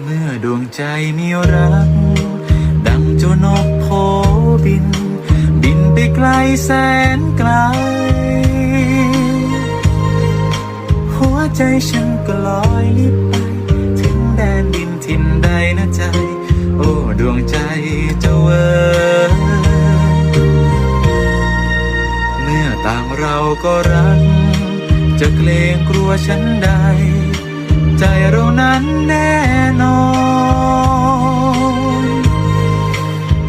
เมื่อดวงใจมีรัก ดังเจ้านกโผบิน บินไปไกลแสนไกล หัวใจฉันก็ลอยลิบไป ถึงแดนดินถิ่นใดนะใจ โอ้ดวงใจเจ้าเอ๋เมื่อต่างเราก็รัก จะเกรงกลัวฉันใด ใจเรานั้นแน่นอน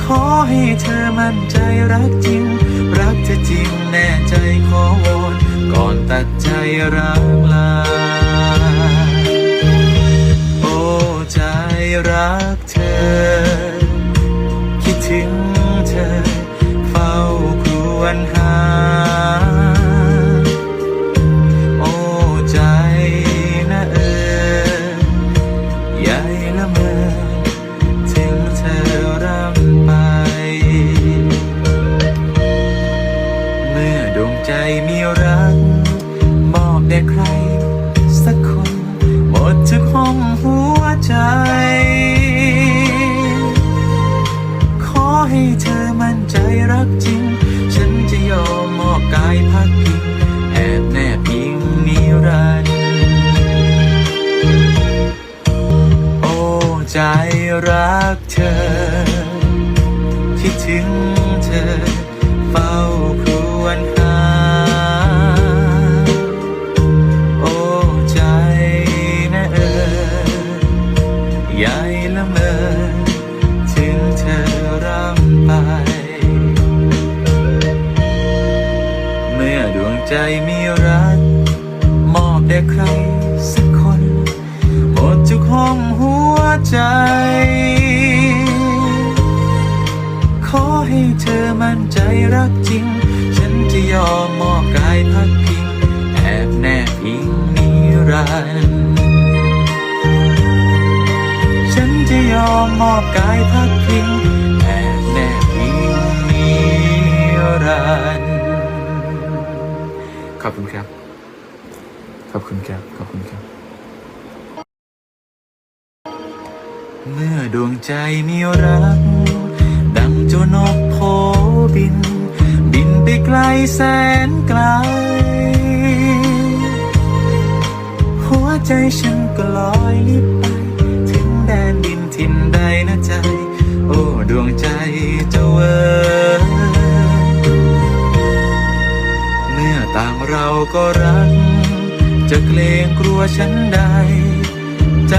ขอให้เธอมั่นใจรักจริง รักเธอจริงแน่ใจขอวอนก่อนตัดใจรักลา โอ้ใจรักเธอ ดทุกห้องหัวใจ ขอให้เธอมั่นใจรักจริง ฉันจะยอมมอบกายพักพิงแอบแนบอิงนิรันดร์โอ้ใจรักเธอ คิดถึงเธอ เฝ้าครวญหา ถึงเธอร่ำไป เมื่อดวงใจมีรัก มอบแด่ใครสักคน หมดทุกห้องหัวใจ ขอให้เธอมั่นใจรักจริง ฉันจะยอมมอบกาย มมอบกายพักพิงแอบแนบอิงนิรันขอบคุณครับ ขอบคุณครับ ขอบคุณครับ เมื่อดวงใจมีรัก ดังเจ้านกโผบิน บินไปไกลแสนไกล หัวใจฉันก็ลอยลิบไป ถึงแดนดิน ถิ่นใดนะใจ โอ้ดวงใจเจ้าเอยเมื่อต่างเราก็รัก จะเกรงกลัวฉันใดใจ